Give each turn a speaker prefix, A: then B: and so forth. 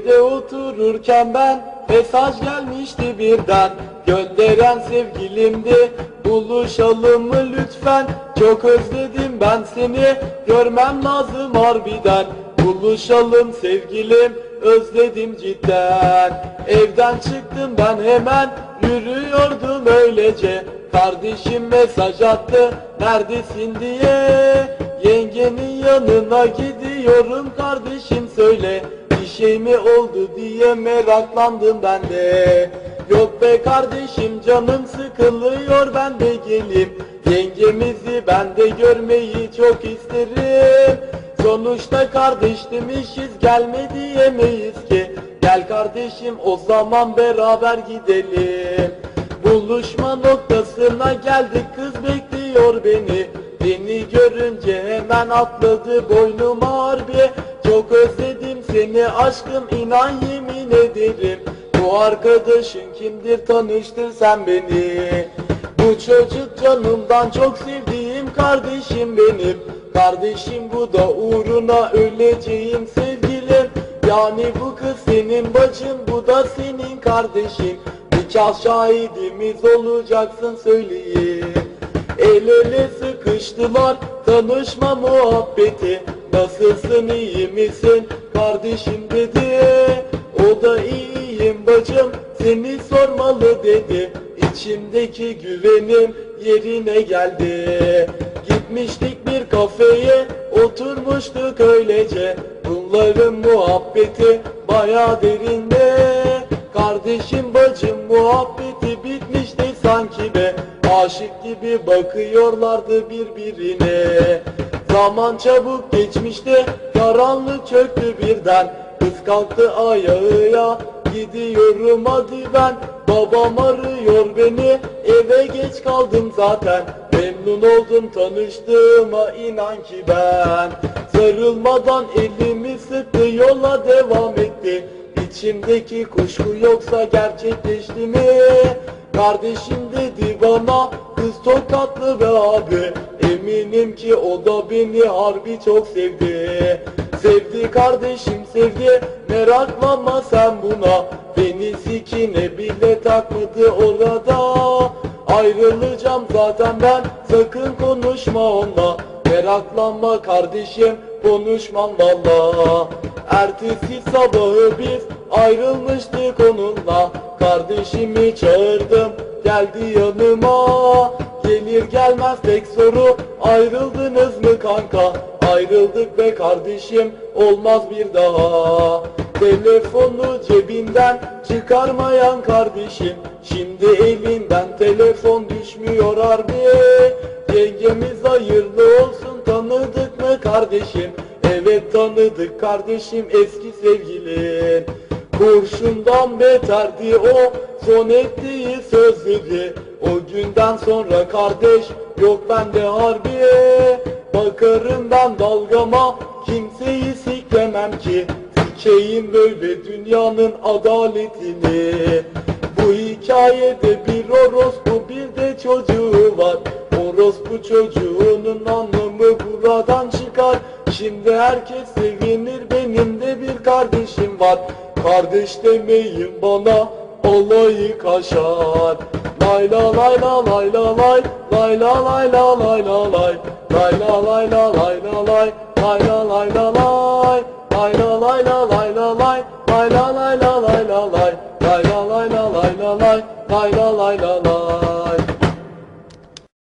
A: Evde otururken ben mesaj gelmişti birden. Gönderen sevgilimdi buluşalım mı lütfen? Çok özledim ben seni görmem lazım harbiden. Buluşalım sevgilim özledim cidden. Evden çıktım ben hemen yürüyordum öylece. Kardeşim mesaj attı neredesin? diye. Yengenin yanına gidiyorum kardeşim söyle şey mi oldu diye meraklandım ben de. Yok be kardeşim canım sıkılıyor ben de geleyim. Yengemizi ben de görmeyi çok isterim. Sonuçta kardeş demişiz gelme diyemeyiz ki. Gel kardeşim o zaman beraber gidelim. Buluşma noktasına geldik kız bekliyor beni. Beni görünce hemen atladı boynuma harbi Çok özledim seni aşkım inan yemin ederim. Bu arkadaşın kimdir tanıştır sen beni. Bu çocuk canımdan çok sevdiğim kardeşim benim. Kardeşim bu da uğruna öleceğim sevgilim. Yani bu kız senin bacın bu da senin kardeşim Nikah şahidimiz olacaksın söyleyeyim. El ele sıkıştılar tanışma muhabbeti Nasılsın iyi misin? Kardeşim dedi. O da iyiyim bacım seni sormalı dedi. İçimdeki güvenim yerine geldi. Gitmiştik bir kafeye oturmuştuk öylece. Bunların muhabbeti baya derinde. Kardeşim bacım muhabbeti bitmişti sanki be. Aşık gibi bakıyorlardı birbirine Zaman çabuk geçmişti karanlık çöktü birden. Kız kalktı ayağıya gidiyorum hadi ben. Babam arıyor beni eve geç kaldım zaten. Memnun oldum tanıştığıma inan ki ben. Sarılmadan elimi sıktı yola devam etti. İçimdeki kuşku yoksa gerçekleşti mi? Kardeşim dedi bana kız tokatlı be abi Eminim ki o da beni harbi çok sevdi. Sevdi kardeşim sevdi. Meraklanma sen buna. Beni sikine bile takmadı orada. Ayrılacağım zaten ben. Sakın konuşma onunla Meraklanma kardeşim konuşmam valla. Ertesi sabahı biz ayrılmıştık onunla. Kardeşimi çağırdım geldi yanıma Gelir gelmez tek soru ayrıldınız mı kanka? Ayrıldık be kardeşim olmaz bir daha. Telefonu cebinden çıkarmayan kardeşim Şimdi elinden telefon düşmüyor harbi. Yengemiz hayırlı olsun tanıdık mı kardeşim? Evet tanıdık kardeşim eski sevgilin. Kurşundan beterdi o son ettiği sözleri O günden sonra kardeş yok bende harbiye. Bakarım ben dalgama kimseyi siklemem ki. Sikeyim böyle dünyanın adaletini. Bu hikayede bir orospu bir de çocuğu var. Orospu çocuğunun anlamı buradan çıkar. Şimdi herkes sevinir benim de bir kardeşim var. Kardeş demeyin bana olayı kaşar Lay la lay la lay la lay Lay la lay la lay la lay Lay la lay la lay la lay Lay la lay la lay Lay la lay la lay la lay Lay la lay la lay la lay Lay la lay la lay la lay Lay la lay la lay